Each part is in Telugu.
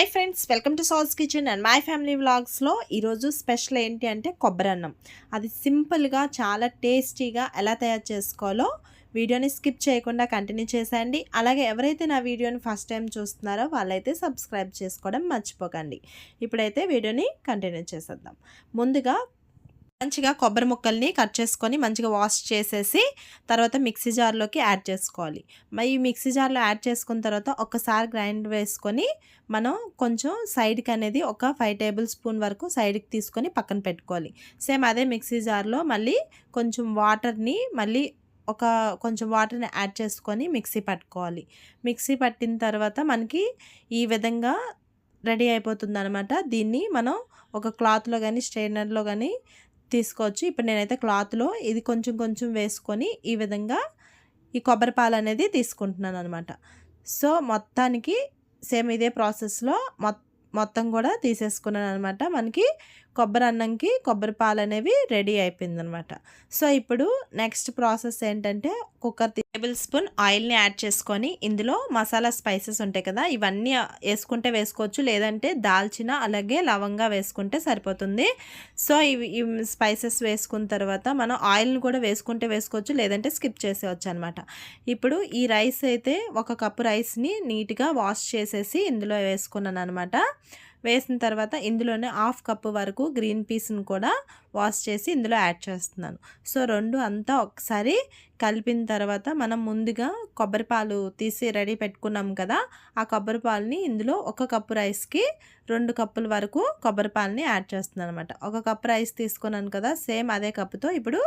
Hi friends welcome to Sal's kitchen and my family వ్లాగ్స్లో ఈరోజు స్పెషల్ ఏంటి అంటే కొబ్బరి అన్నం అది సింపుల్గా చాలా టేస్టీగా ఎలా తయారు చేసుకోవాలో వీడియోని స్కిప్ చేయకుండా కంటిన్యూ చేసేయండి. అలాగే ఎవరైతే నా వీడియోని ఫస్ట్ టైం చూస్తున్నారో వాళ్ళైతే సబ్స్క్రైబ్ చేసుకోవడం మర్చిపోకండి. ఇప్పుడైతే వీడియోని కంటిన్యూ చేసేద్దాం. ముందుగా మంచిగా కొబ్బరి ముక్కల్ని కట్ చేసుకొని మంచిగా వాష్ చేసేసి తర్వాత మిక్సీ జార్లోకి యాడ్ చేసుకోవాలి. మరి మిక్సీ జార్లో యాడ్ చేసుకున్న తర్వాత ఒకసారి గ్రైండ్ వేసుకొని మనం కొంచెం సైడ్కి అనేది ఒక ఫైవ్ టేబుల్ స్పూన్ వరకు సైడ్కి తీసుకొని పక్కన పెట్టుకోవాలి. సేమ్ అదే మిక్సీ జార్లో మళ్ళీ కొంచెం వాటర్ని మళ్ళీ ఒక కొంచెం వాటర్ని యాడ్ చేసుకొని మిక్సీ పట్టుకోవాలి. మిక్సీ పట్టిన తర్వాత మనకి ఈ విధంగా రెడీ అయిపోతుంది అనమాట దీన్ని మనం ఒక క్లాత్లో కానీ స్ట్రైనర్లో కానీ తీసుకోవచ్చు. ఇప్పుడు నేనైతే క్లాత్లో ఇది కొంచెం కొంచెం వేసుకొని ఈ విధంగా ఈ కొబ్బరి పాలు అనేది తీసుకుంటున్నాను అనమాట సో మొత్తానికి సేమ్ ఇదే ప్రాసెస్లో మొత్తం కూడా తీసేసుకున్నాను అనమాట మనకి కొబ్బరి అన్నంకి కొబ్బరి పాలు అనేవి రెడీ అయిపోయిందనమాట. సో ఇప్పుడు నెక్స్ట్ ప్రాసెస్ ఏంటంటే కుక్కర్ టేబుల్ స్పూన్ ఆయిల్ని యాడ్ చేసుకొని ఇందులో మసాలా స్పైసెస్ ఉంటాయి కదా ఇవన్నీ వేసుకుంటే వేసుకోవచ్చు లేదంటే దాల్చిన అలాగే లవంగా వేసుకుంటే సరిపోతుంది. సో ఇవి స్పైసెస్ వేసుకున్న తర్వాత మనం ఆయిల్ని కూడా వేసుకుంటే వేసుకోవచ్చు లేదంటే స్కిప్ చేసేవచ్చు అనమాట. ఇప్పుడు ఈ రైస్ అయితే ఒక కప్పు రైస్ని నీట్గా వాష్ చేసేసి ఇందులో వేసుకున్నాను అనమాట వేసిన తర్వాత ఇందులోనే హాఫ్ కప్ వరకు గ్రీన్ పీస్ని కూడా వాష్ చేసి ఇందులో యాడ్ చేస్తున్నాను. సో రెండు అంతా ఒకసారి కలిపిన తర్వాత మనం ముందుగా కొబ్బరి పాలు తీసి రెడీ పెట్టుకున్నాం కదా ఆ కొబ్బరి పాలని ఇందులో ఒక కప్పు రైస్కి రెండు కప్పుల వరకు కొబ్బరి పాలని యాడ్ చేస్తున్నాను అనమాట ఒక కప్పు రైస్ తీసుకున్నాను కదా సేమ్ అదే కప్పుతో ఇప్పుడు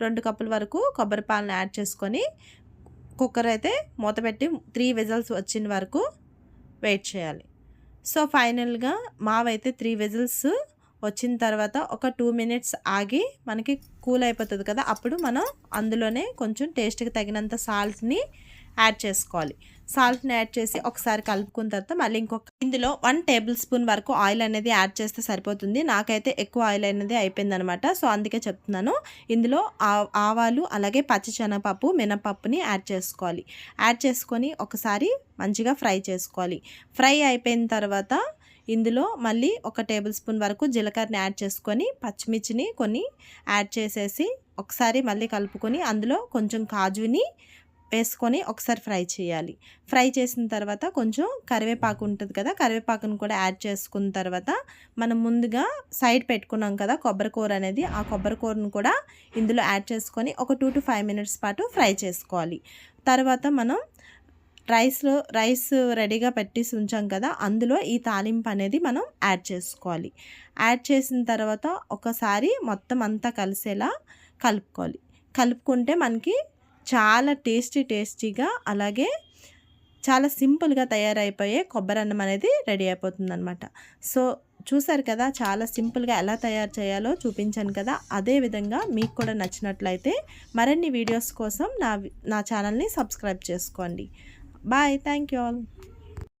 రెండు కప్పుల వరకు కొబ్బరి పాలని యాడ్ చేసుకొని కుక్కర్ అయితే మూత పెట్టి త్రీ విజల్స్ వచ్చిన వరకు వెయిట్ చేయాలి. సో ఫైనల్గా మావైతే త్రీ విజిల్స్ వచ్చిన తర్వాత ఒక టూ మినిట్స్ ఆగి మనకి కూల్ అయిపోతుంది కదా అప్పుడు మనం అందులోనే కొంచెం టేస్ట్కి తగినంత సాల్ట్ని యాడ్ చేసుకోవాలి. సాల్ట్ని యాడ్ చేసి ఒకసారి కలుపుకున్న తర్వాత మళ్ళీ ఇంకొక ఇందులో వన్ టేబుల్ స్పూన్ వరకు ఆయిల్ అనేది యాడ్ చేస్తే సరిపోతుంది. నాకైతే ఎక్కువ ఆయిల్ అనేది అయిపోయిందనమాట సో అందుకే చెప్తున్నాను. ఇందులో ఆవాలు అలాగే పచ్చిశనగపప్పు మినపప్పుని యాడ్ చేసుకోవాలి. యాడ్ చేసుకొని ఒకసారి మంచిగా ఫ్రై చేసుకోవాలి. ఫ్రై అయిపోయిన తర్వాత ఇందులో మళ్ళీ ఒక టేబుల్ స్పూన్ వరకు జీలకర్రని యాడ్ చేసుకొని పచ్చిమిర్చిని కొన్ని యాడ్ చేసేసి ఒకసారి మళ్ళీ కలుపుకొని అందులో కొంచెం కాజుని వేసుకొని ఒకసారి ఫ్రై చేయాలి. ఫ్రై చేసిన తర్వాత కొంచెం కరివేపాకు ఉంటుంది కదా కరివేపాకును కూడా యాడ్ చేసుకున్న తర్వాత మనం ముందుగా సైడ్ పెట్టుకున్నాం కదా కొబ్బరి కూర అనేది ఆ కొబ్బరికూరను కూడా ఇందులో యాడ్ చేసుకొని ఒక టూ టు ఫైవ్ మినిట్స్ పాటు ఫ్రై చేసుకోవాలి. తర్వాత మనం రైస్లో రైస్ రెడీగా పెట్టేసి ఉంచాం కదా అందులో ఈ తాలింపు అనేది మనం యాడ్ చేసుకోవాలి. యాడ్ చేసిన తర్వాత ఒకసారి మొత్తం అంతా కలిసేలా కలుపుకోవాలి. కలుపుకుంటే మనకి చాలా టేస్టీ టేస్టీగా అలాగే చాలా సింపుల్గా తయారైపోయే కొబ్బరి అన్నం అనేది రెడీ అయిపోతుంది అనమాట సో చూసారు కదా చాలా సింపుల్గా ఎలా తయారు చేయాలో చూపించాను కదా. అదే విధంగా మీకు కూడా నచ్చినట్లయితే మరిన్ని వీడియోస్ కోసం నా నా ఛానల్ని సబ్స్క్రైబ్ చేసుకోండి. Bye thank you all.